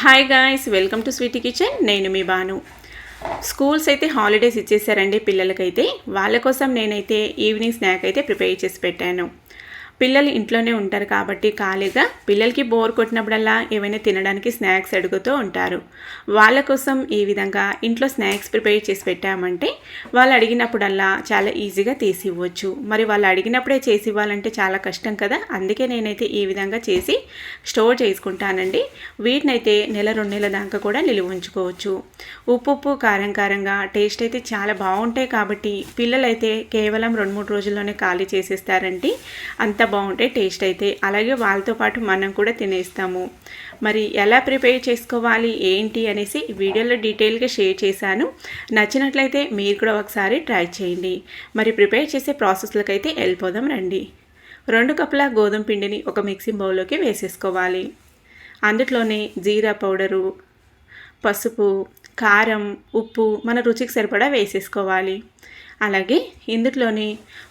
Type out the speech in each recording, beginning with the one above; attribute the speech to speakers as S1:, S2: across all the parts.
S1: Hi guys welcome to sweety kitchen నేను మీ Banu schools అయితే హాలిడేస్ ఇచ్చేసారండి పిల్లలకైతే. వాళ్ళ కోసం నేనైతే ఈవినింగ్ స్నాక్ అయితే ప్రిపేర్ చేసి పెట్టాను. పిల్లలు ఇంట్లోనే ఉంటారు కాబట్టి ఖాళీగా పిల్లలకి బోర్ కొట్టినప్పుడల్లా ఏమైనా తినడానికి స్నాక్స్ అడుగుతూ ఉంటారు. వాళ్ళ కోసం ఈ విధంగా ఇంట్లో స్నాక్స్ ప్రిపేర్ చేసి పెట్టామంటే వాళ్ళు అడిగినప్పుడల్లా చాలా ఈజీగా తీసి ఇవ్వచ్చు. మరి వాళ్ళు అడిగినప్పుడే చేసి ఇవ్వాలంటే చాలా కష్టం కదా. అందుకే నేనైతే ఈ విధంగా చేసి స్టోర్ చేసుకుంటానండి. వీటినైతే నెల రెండు నెలల దాకా కూడా నిలువ ఉంచుకోవచ్చు. ఉప్పు ఉప్పు కారం కారంగా టేస్ట్ అయితే చాలా బాగుంటాయి కాబట్టి పిల్లలైతే కేవలం రెండు మూడు రోజుల్లోనే ఖాళీ చేసేస్తారండి. అంత బాగుంటే టేస్ట్ అయితే. అలాగే వాళ్ళతో పాటు మనం కూడా తినేస్తాము. మరి ఎలా ప్రిపేర్ చేసుకోవాలి ఏంటి అనేసి వీడియోలో డీటెయిల్గా షేర్ చేశాను. నచ్చినట్లయితే మీరు కూడా ఒకసారి ట్రై చేయండి. మరి ప్రిపేర్ చేసే ప్రాసెస్లకైతే అయితే వెళ్ళిపోదాం రండి. రెండు కప్పుల గోధుమ పిండిని ఒక మిక్సింగ్ బౌల్లోకి వేసేసుకోవాలి. అందులోనే జీరా పౌడరు పసుపు కారం ఉప్పు మన రుచికి సరిపడా వేసేసుకోవాలి. అలాగే ఇందులోని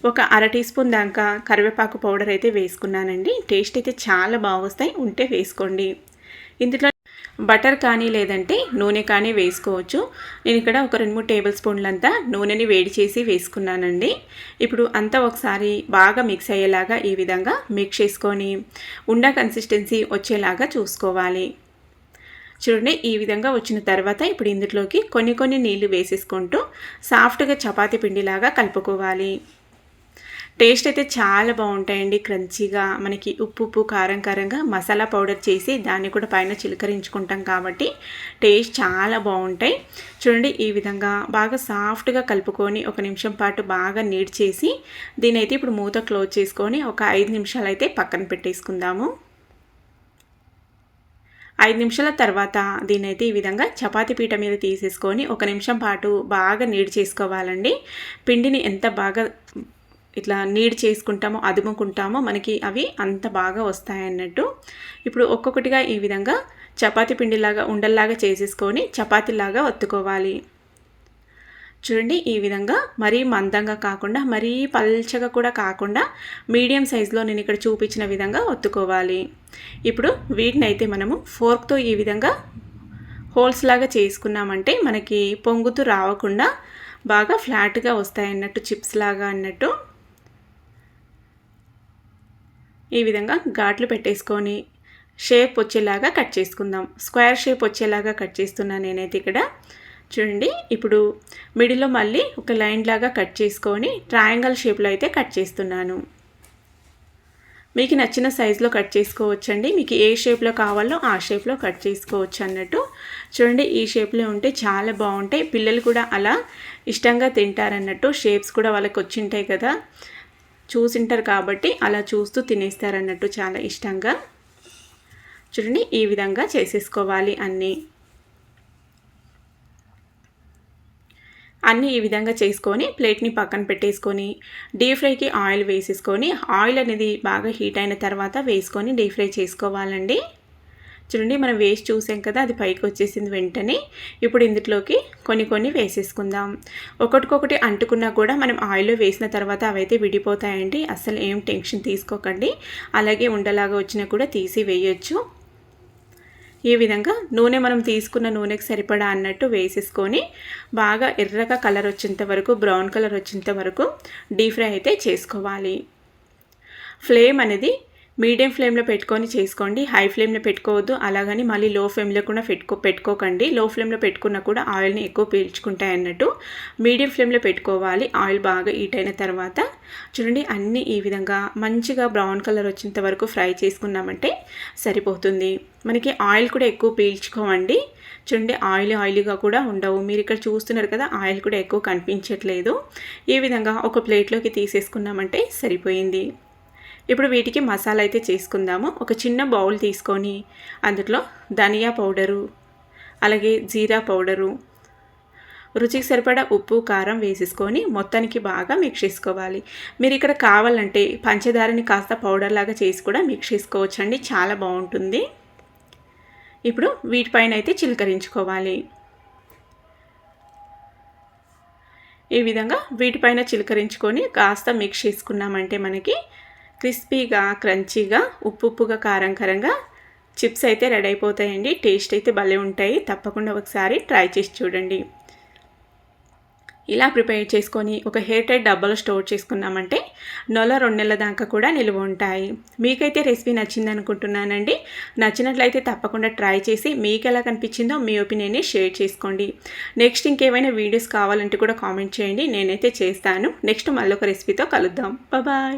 S1: ఒక అర టీ స్పూన్ దాకా కరివేపాకు పౌడర్ అయితే వేసుకున్నానండి. టేస్ట్ అయితే చాలా బాగొస్తాయి. ఉంటే వేసుకోండి. ఇందులో బటర్ కానీ లేదంటే నూనె కానీ వేసుకోవచ్చు. నేను ఇక్కడ ఒక రెండు మూడు టేబుల్ స్పూన్లంతా నూనెని వేడి చేసి వేసుకున్నానండి. ఇప్పుడు అంతా ఒకసారి బాగా మిక్స్ అయ్యేలాగా ఈ విధంగా మిక్స్ చేసుకొని ఉండ కన్సిస్టెన్సీ వచ్చేలాగా చూసుకోవాలి. చూడండి ఈ విధంగా వచ్చిన తర్వాత ఇప్పుడు ఇందులోకి కొన్ని కొన్ని నీళ్ళు వేసేసుకుంటూ సాఫ్ట్గా చపాతీ పిండిలాగా కలుపుకోవాలి. టేస్ట్ అయితే చాలా బాగుంటాయండి క్రంచీగా. మనకి ఉప్పు ఉప్పు కారం కారంగా మసాలా పౌడర్ చేసి దాన్ని కూడా పైన చిలకరించుకుంటాం కాబట్టి టేస్ట్ చాలా బాగుంటాయి. చూడండి ఈ విధంగా బాగా సాఫ్ట్గా కలుపుకొని ఒక నిమిషం పాటు బాగా నీడ్ చేసి దీని అయితే ఇప్పుడు మూత క్లోజ్ చేసుకొని ఒక ఐదు నిమిషాలు అయితే పక్కన పెట్టేసుకుందాము. ఐదు నిమిషాల తర్వాత దీనైతే ఈ విధంగా చపాతీ పీట మీద తీసేసుకొని ఒక నిమిషం పాటు బాగా నీడి చేసుకోవాలండి. పిండిని ఎంత బాగా ఇట్లా నీడ్ చేసుకుంటామో అదుముకుంటామో మనకి అవి అంత బాగా వస్తాయన్నట్టు ఇప్పుడు ఒక్కొక్కటిగా ఈ విధంగా చపాతీ పిండిలాగా ఉండల్లాగా చేసేసుకొని చపాతీలాగా ఒత్తుకోవాలి. చూడండి ఈ విధంగా మరీ మందంగా కాకుండా మరీ పల్చగా కూడా కాకుండా మీడియం సైజులో నేను ఇక్కడ చూపించిన విధంగా ఒత్తుకోవాలి. ఇప్పుడు వీటిని అయితే మనము ఫోర్క్తో ఈ విధంగా హోల్స్ లాగా చేసుకున్నామంటే మనకి పొంగుతూ రావకుండా బాగా ఫ్లాట్గా వస్తాయి అన్నట్టు చిప్స్ లాగా అన్నట్టు. ఈ విధంగా ఘాట్లు పెట్టేసుకొని షేప్ వచ్చేలాగా కట్ చేసుకుందాం. స్క్వేర్ షేప్ వచ్చేలాగా కట్ చేస్తున్నాను నేనైతే ఇక్కడ. చూడండి ఇప్పుడు మిడిల్లో మళ్ళీ ఒక లైన్ లాగా కట్ చేసుకొని ట్రయాంగల్ షేప్లో అయితే కట్ చేస్తున్నాను. మీకు నచ్చిన సైజులో కట్ చేసుకోవచ్చండి. మీకు ఏ షేప్లో కావాలో ఆ షేప్లో కట్ చేసుకోవచ్చు అన్నట్టు. చూడండి ఈ షేప్లో ఉంటే చాలా బాగుంటాయి. పిల్లలు కూడా అలా ఇష్టంగా తింటారన్నట్టు. షేప్స్ కూడా వాళ్ళకి వచ్చింటాయి కదా. చూసింటారు కాబట్టి అలా చూస్తూ తినేస్తారన్నట్టు చాలా ఇష్టంగా. చూడండి ఈ విధంగా చేసేసుకోవాలి అన్నీ. అన్నీ ఈ విధంగా చేసుకొని ప్లేట్ని పక్కన పెట్టేసుకొని డీప్ ఫ్రైకి ఆయిల్ వేసేసుకొని ఆయిల్ అనేది బాగా హీట్ అయిన తర్వాత వేసుకొని డీప్ ఫ్రై చేసుకోవాలండి. చూడండి మనం వేసి చూసాం కదా అది పైకి వచ్చేసింది వెంటనే. ఇప్పుడు ఇందులోకి కొన్ని కొన్ని వేసేసుకుందాం. ఒకటికొకటి అంటుకున్నా కూడా మనం ఆయిల్లో వేసిన తర్వాత అవైతే విడిపోతాయండి. అసలు ఏం టెన్షన్ తీసుకోకండి. అలాగే ఉండలాగా వచ్చినా కూడా తీసి వేయొచ్చు. ఈ విధంగా నూనె మనం తీసుకున్న నూనెకి సరిపడా అన్నట్టు వేసేసుకొని బాగా ఎర్రగా కలర్ వచ్చేంత వరకు బ్రౌన్ కలర్ వచ్చేంత వరకు డీప్ ఫ్రై అయితే చేసుకోవాలి. ఫ్లేమ్ అనేది మీడియం ఫ్లేమ్లో పెట్టుకొని చేసుకోండి. హై ఫ్లేమ్లో పెట్టుకోవద్దు. అలాగని మళ్ళీ లో ఫ్లేమ్లో కూడా పెట్టుకో పెట్టుకోకండి. లో ఫ్లేమ్లో పెట్టుకున్నా కూడా ఆయిల్ని ఎక్కువ పీల్చుకుంటాయి అన్నట్టు మీడియం ఫ్లేమ్లో పెట్టుకోవాలి. ఆయిల్ బాగా హీట్ అయిన తర్వాత చూడండి అన్నీ ఈ విధంగా మంచిగా బ్రౌన్ కలర్ వచ్చేంత వరకు ఫ్రై చేసుకున్నామంటే సరిపోతుంది. మనకి ఆయిల్ కూడా ఎక్కువ పీల్చుకోవండి. చూడండి ఆయిల్ ఆయిల్గా కూడా ఉండవు. మీరు ఇక్కడ చూస్తున్నారు కదా ఆయిల్ కూడా ఎక్కువ కనిపించట్లేదు. ఈ విధంగా ఒక ప్లేట్లోకి తీసేసుకున్నామంటే సరిపోయింది. ఇప్పుడు వీటికి మసాలా అయితే చేసుకుందాము. ఒక చిన్న బౌల్ తీసుకొని అందులో ధనియా పౌడరు అలాగే జీరా పౌడరు రుచికి సరిపడా ఉప్పు కారం వేసేసుకొని మొత్తానికి బాగా మిక్స్ చేసుకోవాలి. మీరు ఇక్కడ కావాలంటే పంచదారని కాస్త పౌడర్ లాగా చేసి కూడా మిక్స్ చేసుకోవచ్చండి. చాలా బాగుంటుంది. ఇప్పుడు వీటిపైన అయితే చిలకరించుకోవాలి. ఈ విధంగా వీటిపైన చిలకరించుకొని కాస్త మిక్స్ చేసుకున్నామంటే మనకి క్రిస్పీగా క్రంచీగా ఉప్పు ఉప్పుగా కారం కారంగా చిప్స్ అయితే రెడీ అయిపోతాయండి. టేస్ట్ అయితే భలే ఉంటాయి. తప్పకుండా ఒకసారి ట్రై చేసి చూడండి. ఇలా ప్రిపేర్ చేసుకొని ఒక హెయిర్ టైట్ డబ్బాలో స్టోర్ చేసుకున్నామంటే నెల రెండు నెలల దాకా కూడా నిల్వ ఉంటాయి. మీకైతే రెసిపీ నచ్చింది అనుకుంటున్నానండి. నచ్చినట్లయితే తప్పకుండా ట్రై చేసి మీకు ఎలా కనిపించిందో మీ ఒపీనియన్ని షేర్ చేసుకోండి. నెక్స్ట్ ఇంకేమైనా వీడియోస్ కావాలంటే కూడా కామెంట్ చేయండి. నేనైతే చేస్తాను. నెక్స్ట్ మళ్ళీ ఒక రెసిపీతో కలుద్దాం. బాయ్.